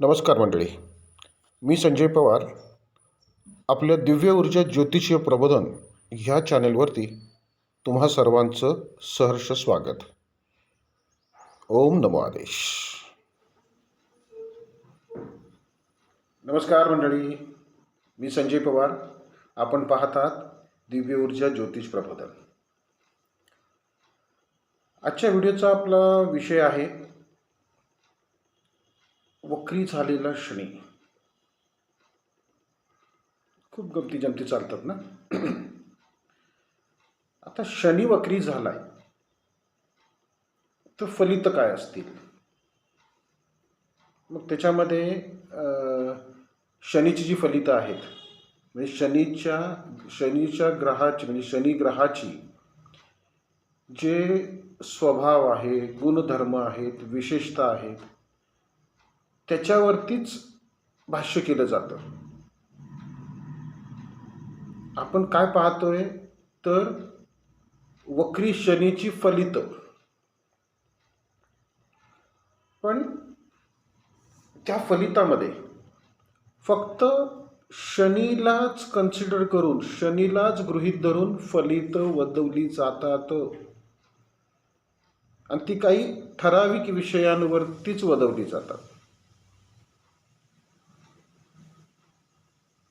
नमस्कार मंडळी. मी संजय पवार. आपल्या दिव्य ऊर्जा ज्योतिषीय प्रबोधन ह्या चॅनेलवरती तुम्हा सर्वांचं सहर्ष स्वागत. ओम नमो आदेश. नमस्कार मंडळी. मी संजय पवार. आपण पाहतात दिव्य ऊर्जा ज्योतिष प्रबोधन. आजच्या व्हिडिओचा आपला विषय आहे वक्री झालेला शनी. खूप गमती जमती चालतात ना? आता शनी वक्री झालाय तर फलित काय असतील? मग त्याच्यामध्ये शनीची जी फलितं आहेत म्हणजे शनीच्या शनीच्या ग्रहाची म्हणजे शनी ग्रहाची जे स्वभाव आहे गुणधर्म आहेत विशेषता आहेत त्याच्यावरतीच भाष्य केलं जातं. आपण काय पाहतोय? तर वक्री शनीची फलित. पण त्या फलितामध्ये फक्त शनीलाच कन्सिडर करून शनीलाच गृहीत धरून फलित वदवली जातात. आणि ती काही ठराविक विषयांवरतीच वदवली जातात.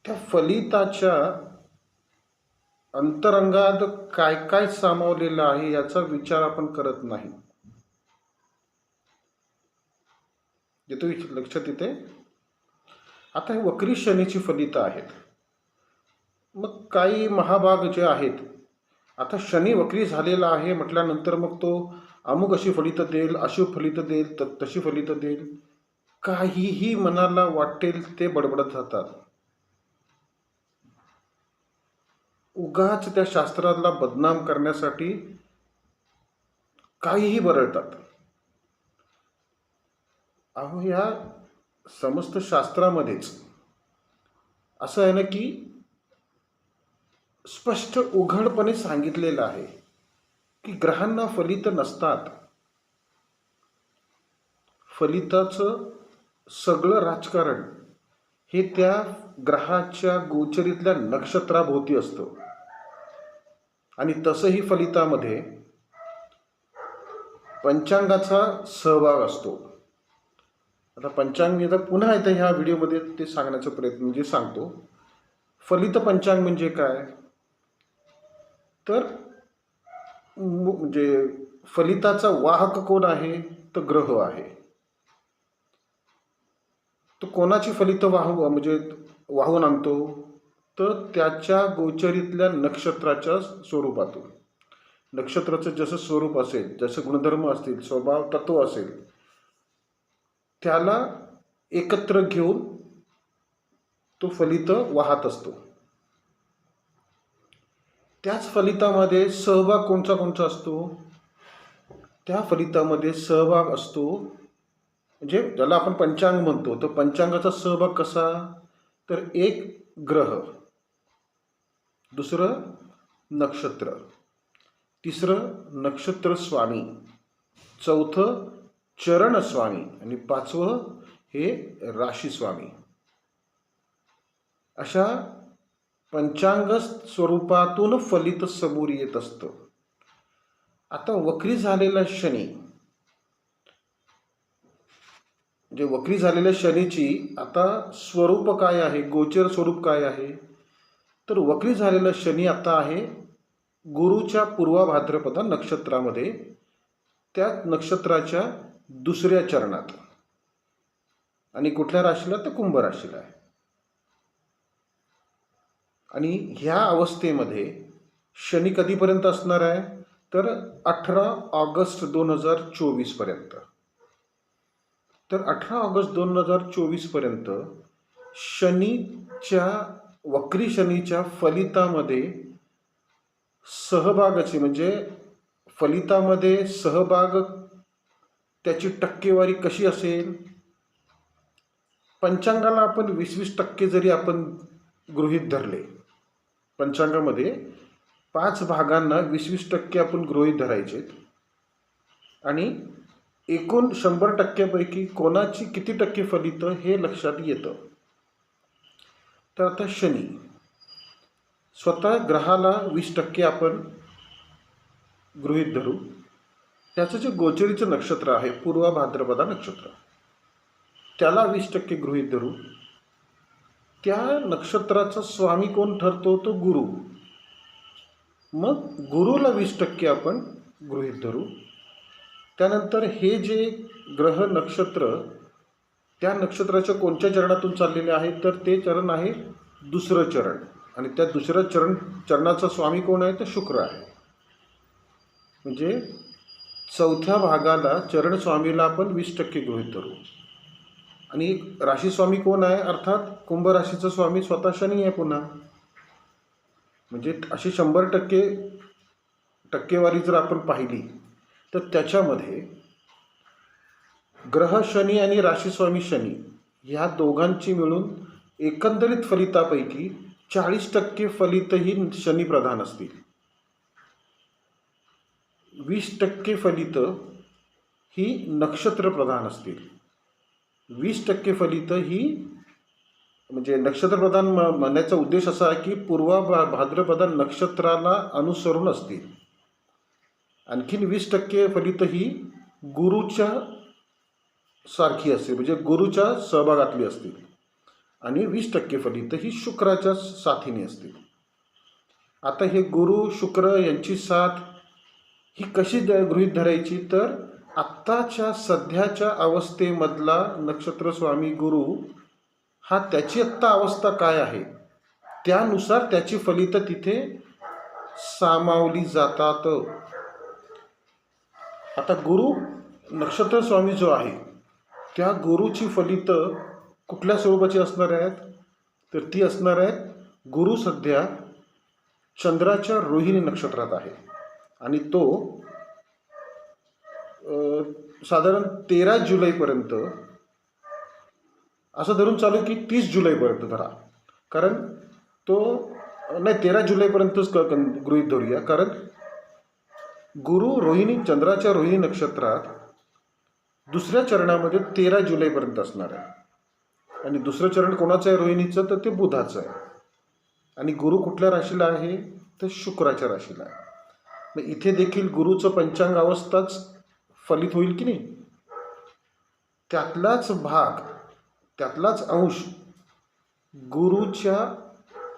त्या फलिताच्या अंतरंगात काय काय सामावलेलं आहे याचा विचार आपण करत नाही. येतो लक्षात येते? आता हे वक्री शनीची फलितं आहेत. मग काही महाभाग जे आहेत आता शनी वक्री झालेला आहे म्हटल्यानंतर मग तो अमुक अशी फलितं देईल अशी फलितं देईल तशी फलितं देईल. काहीही मनाला वाटेल ते बडबडत जातात उगाच त्या शास्त्राला बदनाम करण्यासाठी काहीही बरळतात. अहो या समस्त शास्त्रामध्येच असं आहे ना की स्पष्ट उघडपणे सांगितलेलं आहे की ग्रहांना फलित नसतात. फलिताचं सगळं राजकारण हे त्या ग्रहाच्या गोचरीतल्या नक्षत्राभोवती असतं. आणि तसंही फलितामध्ये पंचांगाचा सहभाग असतो. आता पंचांग मी आता पुन्हा एकदा ह्या व्हिडिओमध्ये ते सांगण्याचा प्रयत्न म्हणजे सांगतो फलित पंचांग म्हणजे काय? तर म्हणजे फलिताचा वाहक कोण आहे? तर ग्रह आहे. तो कोणाची फलित वाहू म्हणजे वाहून आणतो? तर त्याच्या गोचरीतल्या नक्षत्राच्या स्वरूपातून. नक्षत्राचं जसं स्वरूप असेल जसं गुणधर्म असतील स्वभाव तत्व असेल त्याला एकत्र घेऊन तो फलित वाहत असतो. त्याच फलितामध्ये सहभाग कोणचा कोणचा असतो? त्या फलितामध्ये सहभाग असतो म्हणजे ज्याला आपण पंचांग म्हणतो तर पंचांगाचा सहभाग कसा? तर एक ग्रह. दुसरं नक्षत्र. तिसरं नक्षत्र स्वामी चौथं चरण स्वामी आणि पाचवं हे राशी स्वामी अशा पंचांग स्वरूपातून फलित समोर येत असतं. आता वक्री झालेला शनी. म्हणजे वक्री झालेल्या शनीची आता स्वरूप काय आहे? गोचर स्वरूप काय आहे? तर वक्री झालेला शनी आता आहे गुरुच्या पूर्वा भाद्रपदा नक्षत्रामध्ये त्या नक्षत्राच्या दुसऱ्या चरणात. आणि कुठल्या राशीला? तर कुंभ राशीला आहे. आणि ह्या अवस्थेमध्ये शनी कधीपर्यंत असणार आहे? तर अठरा ऑगस्ट दोन हजार चोवीसपर्यंत तर अठरा ऑगस्ट दोन हजार चोवीसपर्यंत शनीच्या वक्री शनीच्या फलितामध्ये सहभागाची म्हणजे फलितामध्ये सहभाग त्याची टक्केवारी कशी असेल? पंचांगाला आपण वीस वीस टक्के जरी आपण गृहीत धरले पंचांगामध्ये पाच भागांना वीस वीस टक्के आपण गृहीत धरायचे. आणि एकूण शंभर टक्क्यापैकी कोणाची किती टक्के फलितं हे लक्षात येतं? तर आता शनी. स्वतः ग्रहाला वीस टक्के आपण गृहीत धरू. त्याचं जे गोचरीचं नक्षत्र आहे पूर्व भाद्रपदा नक्षत्र त्याला वीस टक्के गृहीत धरू. त्या नक्षत्राचा स्वामी कोण ठरतो? तो गुरु. मग गुरुला वीस टक्के आपण गृहीत धरू. त्यानंतर हे जे ग्रह नक्षत्र त्या नक्षत्राच्या कोणत्या चरणातून चाललेले आहे तर ते चरण आहे दुसरं चरण. आणि त्या दुसऱ्या चरण चरणाचा स्वामी कोण आहे तर शुक्र आहे. म्हणजे चौथ्या भागाला चरण स्वामीला आपण वीस टक्के गृहित धरू. आणि राशी स्वामी कोण आहे अर्थात कुंभ राशीचा स्वामी स्वतः शनी आहे पुन्हा. म्हणजे अशी शंभर टक्के टक्केवारी जर आपण पाहिली तर त्याच्यामध्ये ग्रह शनी आणि राशीस्वामी शनी ह्या दोघांची मिळून एकंदरीत फलितापैकी चाळीस टक्के फलितही शनी प्रधान असतील. वीस टक्के फलितं ही नक्षत्र प्रधान असतील. वीस टक्के फलितं ही म्हणजे नक्षत्रप्रधान म- म्हणण्याचा उद्देश असा आहे की पूर्वा भा भाद्रपदा नक्षत्राला अनुसरून असतील. आणखीन वीस टक्के फलित ही गुरुच्या सारखी असते. म्हणजे गुरुच्या सहभागातली असतील आणि वीस टक्के फलित ही शुक्राच्या साथीने असतील आता हे गुरु शुक्र यांची साथ ही कशी द गृहीत धरायची? तर आत्ताच्या सध्याच्या अवस्थेमधला नक्षत्र स्वामी गुरु हा त्याची आत्ता अवस्था काय आहे? त्यानुसार त्याची फलितं तिथे सामावली जातात. आता गुरु नक्षत्र स्वामी जो आहे त्या गुरुची फलितं कुठल्या स्वरूपाची असणार आहेत? तर ती असणार आहेत गुरु सध्या चंद्राच्या रोहिणी नक्षत्रात आहे. आणि तो साधारण तेरा जुलैपर्यंत असं धरून चालू की तीस जुलैपर्यंत धरा. कारण तो नाही तेरा जुलैपर्यंतच क गृहीत धरूया. कारण गुरु रोहिणी चंद्राच्या रोहिणी नक्षत्रात दुसऱ्या चरणामध्ये तेरा जुलैपर्यंत असणार आहे. आणि दुसरं चरण कोणाचं आहे रोहिणीचं? तर ते बुधाचं आहे. आणि गुरु कुठल्या राशीला आहे? तर शुक्राच्या राशीला आहे. मग इथे देखील गुरुचं पंचांग अवस्थाच फलित होईल की नाही? त्यातलाच भाग त्यातलाच अंश गुरुच्या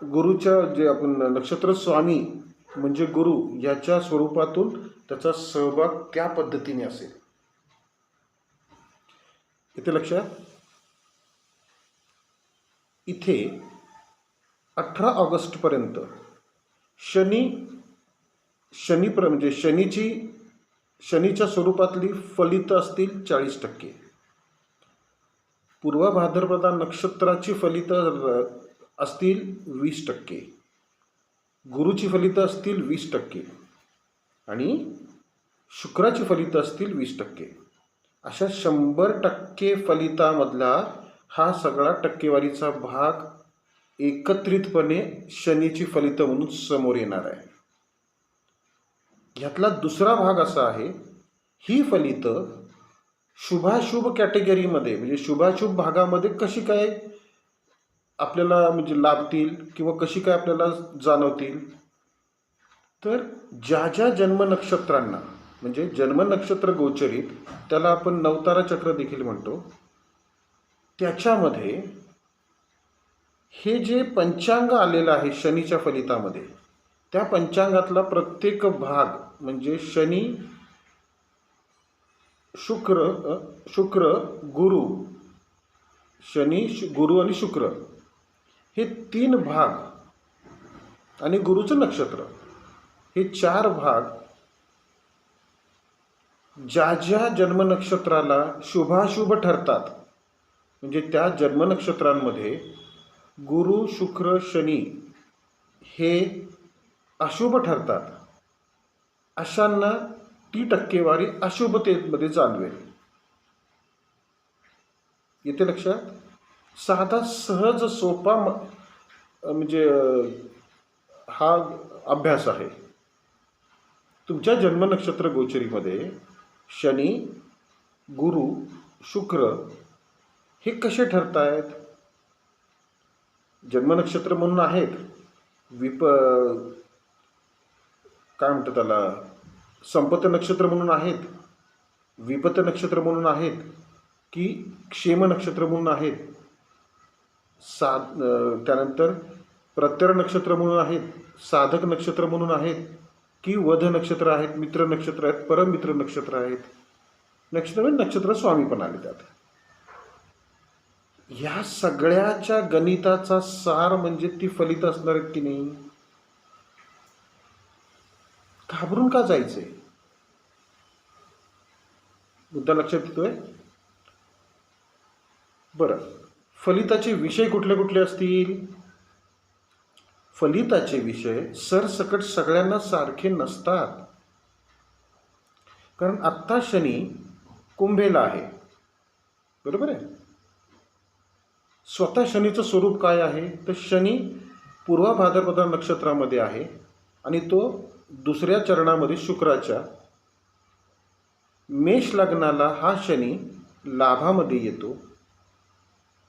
गुरुच्या जे आपण नक्षत्र स्वामी म्हणजे गुरु याच्या स्वरूपातून त्याचा सहभाग त्या पद्धतीने असेल. येते लक्षात इथे अठरा ऑगस्टपर्यंत शनी शनी प्र म्हणजे शनीची शनीच्या स्वरूपातली फलितं असतील चाळीस टक्के. पूर्व भाद्रपदा नक्षत्राची फलितं असतील वीस टक्के. गुरुची फलितं असतील वीस टक्के. आणि शुक्राची फलितं असतील वीस टक्के. अशा शंभर टक्के फलितामधला हा सगळा टक्केवारीचा भाग एकत्रितपणे शनीची फलितं म्हणून समोर येणार आहे. ह्यातला दुसरा भाग असा आहे ही फलितं शुभाशुभ कॅटेगरीमध्ये म्हणजे शुभाशुभ भागामध्ये कशी काय आपल्याला म्हणजे लाभतील किंवा कशी काय आपल्याला जाणवतील? तर ज्या ज्या जन्म नक्षत्रांना म्हणजे जन्म नक्षत्र गोचरीत त्याला आपण नवतारा चक्र देखील म्हणतो. त्याच्यामध्ये हे जे पंचांग आलेलं आहे शनीच्या फलितामध्ये त्या पंचांगातला प्रत्येक भाग म्हणजे शनी शुक्र शुक्र गुरु शनी शु- गुरु आणि शुक्र हे तीन भाग आणि गुरुचं नक्षत्र हे चार भाग ज्या ज्या जन्मनक्षत्राला शुभाशुभ ठरतात म्हणजे त्या जन्मनक्षत्रांमध्ये गुरु शुक्र शनी हे अशुभ ठरतात. अशांना ती टक्केवारी अशुभतेमध्ये जाणवेल. येते लक्षात? साधा सहज सोपा म्हणजे हा अभ्यास आहे. तुमच्या जन्मनक्षत्र गोचरीमध्ये शनी गुरु शुक्र हे कसे ठरत आहेत जन्मनक्षत्र म्हणून आहेत. विप काय म्हणतात त्याला? संपत नक्षत्र म्हणून आहेत. विपत नक्षत्र म्हणून आहेत की क्षेम नक्षत्र म्हणून आहेत. सा त्यानंतर प्रत्यर नक्षत्र म्हणून आहेत. साधक नक्षत्र म्हणून आहेत. की वध नक्षत्र आहेत मित्र नक्षत्र आहेत परमित्र नक्षत्र आहेत. नक्षत्र म्हणजे नक्षत्र स्वामी पण आले त्यात. ह्या सगळ्याच्या गणिताचा सार म्हणजे ती फलित असणार आहेत की नाही? घाबरून का जायचंय? मुद्दा लक्षात येतोय? बरं. फलिताचे विषय कुठले कुठले असतील? फलिताचे विषय सरसकट सगळ्यांना सारखे नसतात. कारण आत्ता शनी कुंभेला आहे. बरोबर आहे? स्वतः शनीचं स्वरूप काय आहे? तर शनी पूर्वा भाद्रपदा नक्षत्रामध्ये आहे आणि तो दुसऱ्या चरणामध्ये शुक्राच्या मेष लग्नाला हा शनी लाभामध्ये येतो.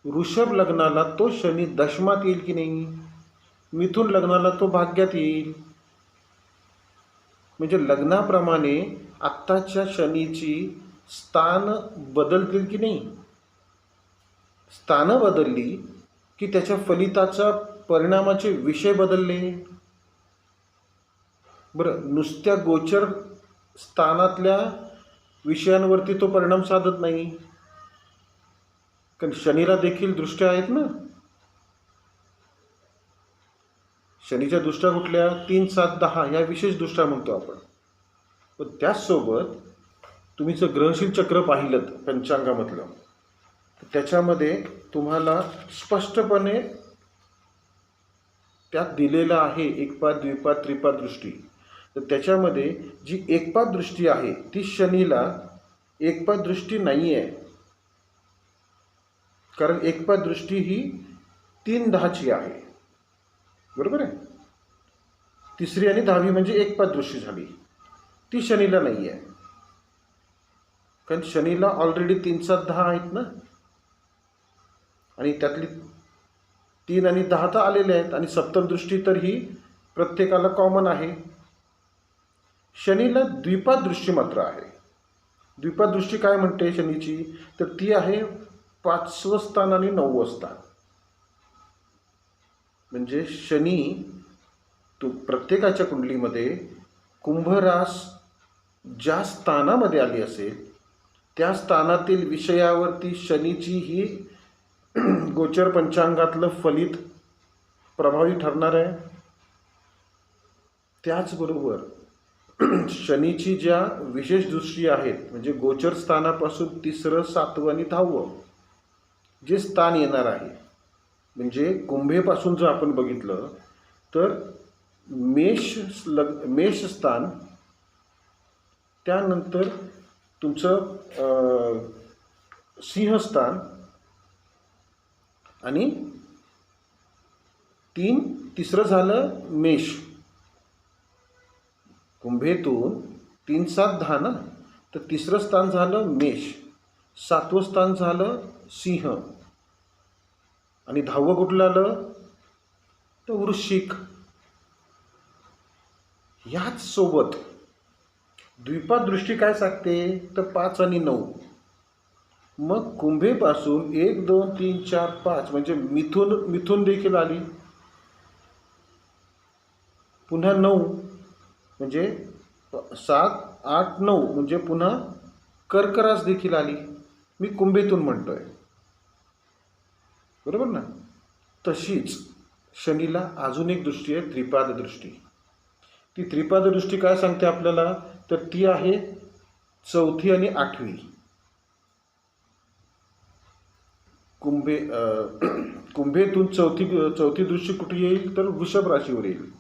वृषभ लग्नाला तो शनी दशमात येईल की नाही? मिथून लग्नाला तो भाग्यात येईल. म्हणजे लग्नाप्रमाणे आत्ताच्या शनीची स्थान बदलतील की नाही? स्थानं बदलली की त्याच्या फलिताचा परिणामाचे विषय बदलले? बरं नुसत्या गोचर स्थानातल्या विषयांवरती तो परिणाम साधत नाही. कारण शनीला देखील दृष्ट्या आहेत ना? शनीच्या दृष्ट्या कुठल्या? तीन सात दहा या विशेष दृष्ट्या म्हणतो आपण. पण त्याचसोबत तुम्ही जर ग्रहशील चक्र पाहिलं पंचांगामधलं त्याच्यामध्ये तुम्हाला स्पष्टपणे त्यात दिलेलं आहे एकपाद द्विपाद त्रिपाद दृष्टी. तर त्याच्यामध्ये जी एकपाद दृष्टी आहे ती शनीला एकपाद दृष्टी नाही आहे कारण एकपाद दृष्टी ही तीन दहाची आहे. बरोबर आहे? तिसरी आणि दहावी म्हणजे एकपाद दृष्टी झाली. ती शनीला नाही आहे कारण शनीला ऑलरेडी तीन सात दहा आहेत ना? आणि त्यातली तीन आणि दहा तर आलेले आहेत आणि सप्तमदृष्टी तर ही प्रत्येकाला कॉमन आहे. शनीला द्विपाद दृष्टी मात्र आहे. द्विपाद दृष्टी काय म्हणते शनीची? तर ती आहे पाचवं स्थान आणि नववं स्थान. म्हणजे शनी तो प्रत्येकाच्या कुंडलीमध्ये कुंभरास ज्या स्थानामध्ये आली असेल त्या स्थानातील विषयावरती शनीची ही गोचर पंचांगातलं फलित प्रभावी ठरणार आहे. त्याचबरोबर शनीची ज्या विशेष दृष्टी आहेत म्हणजे गोचर स्थानापासून तिसरं सातवं आणि दहावं जे स्थान येणार आहे म्हणजे कुंभेपासून जर आपण बघितलं तर मेष लग मेष स्थान त्यानंतर तुमचं सिंहस्थान आणि तीन तिसरं झालं मेष. कुंभेतून तीन सात दहा ना? तर तिसरं स्थान झालं मेष. सातवं स्थान झालं सिंह. आणि दहावं कुठलं आलं? तर वृश्चिक. ह्याच सोबत दृष्टी काय सांगते? तर पाच आणि नऊ. मग कुंभेपासून एक दोन तीन चार पाच म्हणजे मिथुन मिथुन देखील आली. पुन्हा नऊ म्हणजे सात आठ नऊ म्हणजे पुन्हा कर्करास देखील आली. मी कुंभेतून म्हणतोय. बरोबर ना? तशीच शनीला अजून एक दृष्टी आहे त्रिपाद दृष्टी. ती त्रिपाद दृष्टी काय सांगते आपल्याला? तर ती आहे चौथी आणि आठवी. कुंभे कुंभेतून चौथी चौथी दृष्टी कुठे येईल? तर वृषभ राशीवर येईल.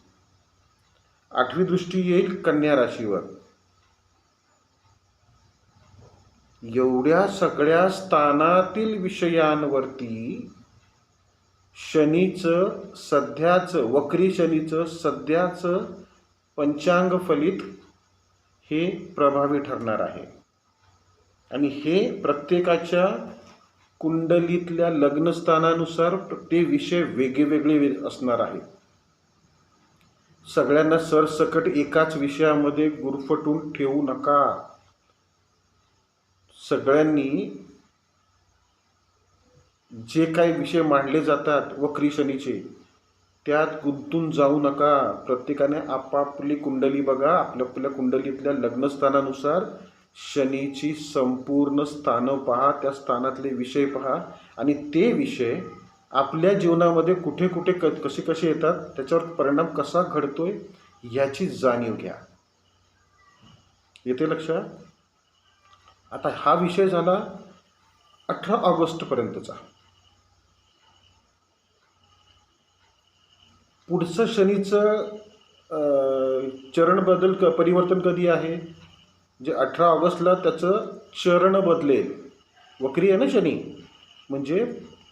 आठवी दृष्टी येईल कन्या राशीवर. एवढ्या सगळ्या स्थानातील विषयांवरती शनीचं सध्याचं वक्री शनीचं सध्याचं पंचांग फलित हे प्रभावी ठरणार आहे. आणि हे प्रत्येकाच्या कुंडलीतल्या लग्नस्थानानुसार ते विषय वेगवेगळे असणार आहेत. सगळ्यांना सरसकट एकाच विषयामध्ये गुरफटून ठेवू नका. सगळ्यांनी जे काही विषय मांडले जातात वक्री शनीचे त्यात गुंतून जाऊ नका. प्रत्येकाने आपापली कुंडली बघा. आपल्या आपल्या कुंडलीतल्या लग्नस्थानानुसार शनीची संपूर्ण स्थानं पहा त्या स्थानातले विषय पहा. आणि ते विषय आपल्या जीवनामध्ये कुठे कुठे क कसे कसे येतात त्याच्यावर परिणाम कसा घडतोय याची जाणीव घ्या. येते लक्षात? आता हा विषय झाला अठरा ऑगस्टपर्यंतचा. पुढचं शनीचं चरण बदल क परिवर्तन कधी आहे? जे अठरा ऑगस्टला त्याचं चरण बदलेल. वक्री आहे ना शनी? म्हणजे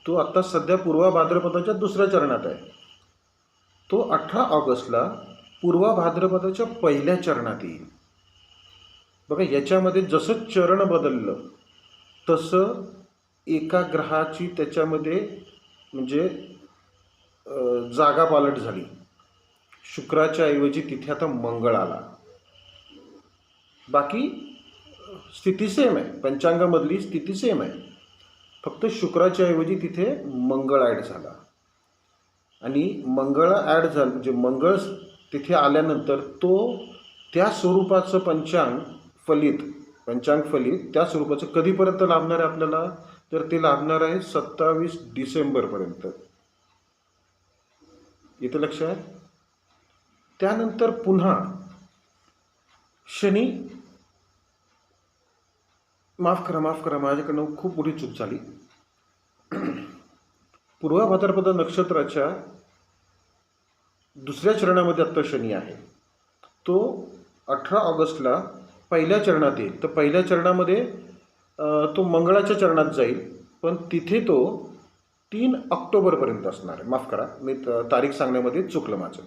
तो आत्ता सध्या पूर्वा भाद्रपदाच्या दुसऱ्या चरणात आहे. तो अठरा ऑगस्टला पूर्वा भाद्रपदाच्या पहिल्या चरणात येईल. बघा याच्यामध्ये जसं चरण बदललं तसं एका ग्रहाची त्याच्यामध्ये म्हणजे जागा पालट झाली. शुक्राच्या ऐवजी तिथे आता मंगळ आला. बाकी स्थिती सेम आहे. पंचांगामधली स्थिती सेम आहे. फक्त शुक्राच्या ऐवजी तिथे मंगळ ॲड झाला. आणि मंगळ ॲड झालं म्हणजे मंगळ तिथे आल्यानंतर तो त्या स्वरूपाचं पंचांग फलित पंचांग फलित त्या स्वरूपाचं कधीपर्यंत लाभणार आहे आपल्याला? तर ते लाभणार आहे सत्तावीस डिसेंबरपर्यंत. येतं लक्षात? त्यानंतर पुन्हा शनी माफ करा माफ करा माझ्याकडनं खूप मोठी चूक झाली. पूर्वा भाद्रपद नक्षत्राच्या दुसऱ्या चरणामध्ये आत्ता शनी आहे. तो अठरा ऑगस्टला पहिल्या चरणात येईल. तर पहिल्या चरणामध्ये तो मंगळाच्या चरणात जाईल. पण तिथे तो तीन ऑक्टोबरपर्यंत असणार आहे. माफ करा मी त- तारीख सांगण्यामध्ये चुकलं माझं.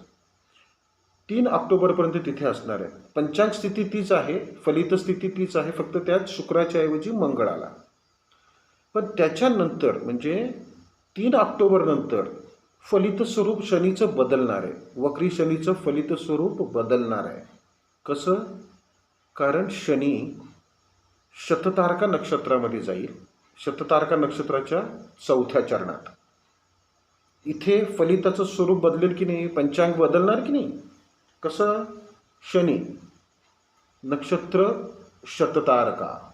तीन ऑक्टोबरपर्यंत तिथे असणार आहे. पंचांग स्थिती तीच आहे फलित स्थिती तीच आहे फक्त त्यात शुक्राच्या ऐवजी मंगळ आला. पण त्याच्यानंतर म्हणजे तीन ऑक्टोबरनंतर फलित स्वरूप शनीचं बदलणार आहे. वक्री शनीचं फलित स्वरूप बदलणार आहे. कसं? कारण शनी शततारका नक्षत्रामध्ये जाईल. शततारका नक्षत्राच्या चौथ्या चरणात. इथे फलिताचं स्वरूप बदलेल की नाही? पंचांग बदलणार की नाही? कसं? शनी. नक्षत्र शततारका.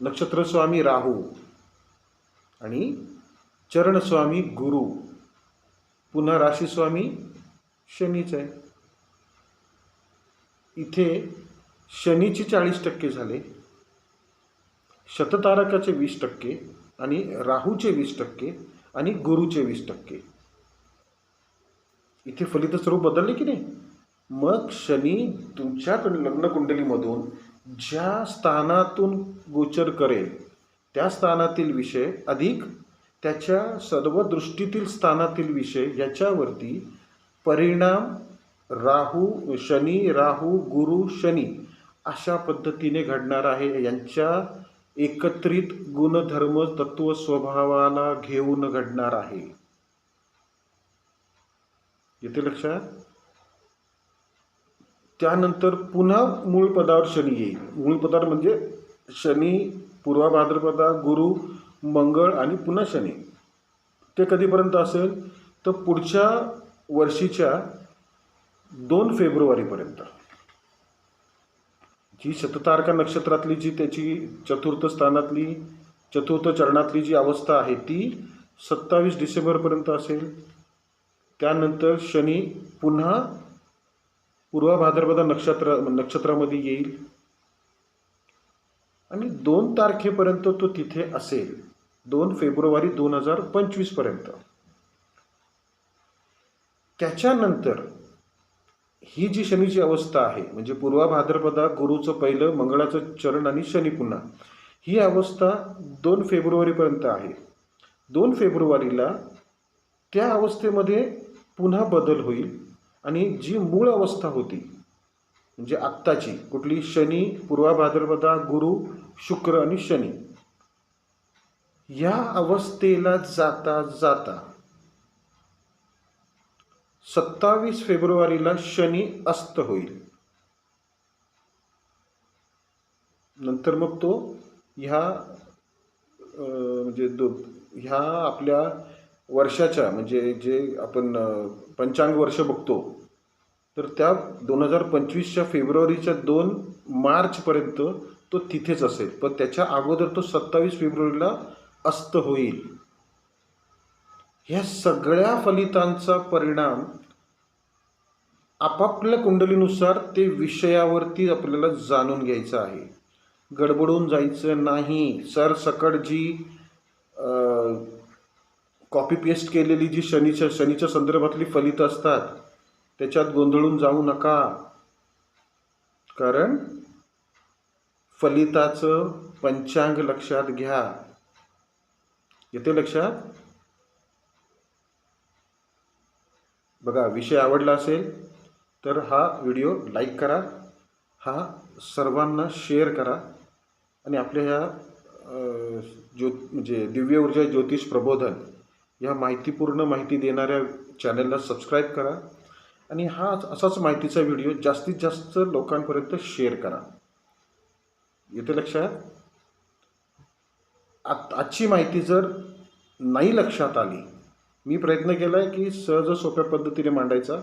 नक्षत्रस्वामी राहू आणि चरणस्वामी गुरु. पुन्हा राशीस्वामी शनीच आहे. इथे शनीचे चाळीस टक्के झाले. शततारकाचे वीस टक्के आणि राहूचे वीस टक्के आणि गुरुचे वीस टक्के. इथे फलित स्वरूप बदलले की नाही? मग शनी तुमच्या लग्न कुंडलीमधून ज्या स्थानातून गोचर करेल त्या स्थानातील विषय अधिक त्याच्या सर्व दृष्टीतील स्थानातील विषय याच्यावरती परिणाम राहू शनी राहू गुरु शनी अशा पद्धतीने घडणार आहे. यांच्या एकत्रित गुणधर्म तत्व स्वभावाला घेऊन घडणार आहे. येते लक्षात? त्यानंतर पुन्हा मूळ पदावर शनी येईल. मूळ पदावर म्हणजे शनी पूर्वा भाद्रपदा गुरु मंगळ आणि पुन्हा शनी. ते कधीपर्यंत असेल? तर पुढच्या वर्षीच्या दोन फेब्रुवारीपर्यंत. जी शततारका नक्षत्रातली जी त्याची चतुर्थ स्थानातली चतुर्थ चरणातली जी अवस्था आहे ती सत्तावीस डिसेंबरपर्यंत असेल. त्यानंतर शनी पुन्हा पूर्वा भाद्रपदा नक्षत्र नक्षत्रामध्ये येईल. आणि दोन तारखेपर्यंत तो तिथे असेल. दोन फेब्रुवारी दोन हजार पंचवीसपर्यंत त्याच्यानंतर ही जी शनीची अवस्था आहे म्हणजे पूर्वा भाद्रपदा गुरुचं पहिलं मंगळाचं चरण आणि शनी पुन्हा ही अवस्था दोन फेब्रुवारीपर्यंत आहे. दोन फेब्रुवारीला त्या अवस्थेमध्ये पुन्हा बदल होईल आणि जी मूळ अवस्था होती म्हणजे आत्ताची कुठली शनी पूर्वा भाद्रपदा गुरु शुक्र आणि शनी या अवस्थेला जाता जाता सत्तावीस फेब्रुवारीला शनी अस्त होईल. नंतर मग तो ह्या म्हणजे दो ह्या आपल्या वर्षाच्या म्हणजे जे आपण पंचांग वर्ष बघतो तर त्या दोन हजार पंचवीसच्या फेब्रुवारीच्या दोन मार्चपर्यंत तो तिथेच असेल. पण त्याच्या अगोदर तो सत्तावीस फेब्रुवारीला अस्त होईल. ह्या सगळ्या फलितांचा परिणाम आपापल्या कुंडलीनुसार ते विषयावरती आपल्याला जाणून घ्यायचं आहे. गडबडून जायचं नाही. सरसकट जी कॉपी पेस्ट केलेली जी शनीच्या शनीच्या संदर्भातली फलितं असतात त्याच्यात गोंधळून जाऊ नका. कारण फलिताचं पंचांग लक्षात घ्या. येते लक्षात? बघा विषय आवडला असेल तर हा व्हिडिओ लाईक करा हा सर्वांना शेअर करा आणि आपल्या ह्या ज्यो ज्योत म्हणजे दिव्य ऊर्जा ज्योतिष प्रबोधन या माहितीपूर्ण माहिती देणाऱ्या चॅनलला सबस्क्राईब करा आणि हा असाच माहितीचा व्हिडिओ जास्तीत जास्त लोकांपर्यंत शेअर करा. येते लक्षात? आत आजची माहिती जर नाही लक्षात आली मी प्रयत्न केला आहे की सहज सोप्या पद्धतीने मांडायचा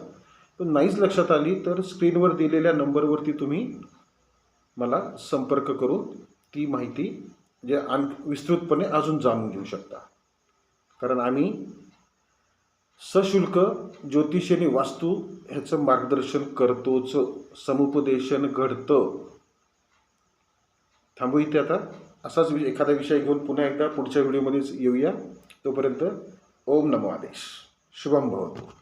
पण नाहीच लक्षात आली तर स्क्रीनवर दिलेल्या नंबरवरती तुम्ही मला संपर्क करून ती माहिती म्हणजे आण विस्तृतपणे अजून जाणून घेऊ शकता. कारण आम्ही सशुल्क ज्योतिष आणि वास्तू ह्याचं मार्गदर्शन करतोच समुपदेशन घडतं. थांबू इथे आता. असाच वि- एखादा विषय घेऊन पुन्हा एकदा पुढच्या व्हिडिओमध्येच येऊया. तोपर्यंत ओम नमो आदेश. शुभम भवतु.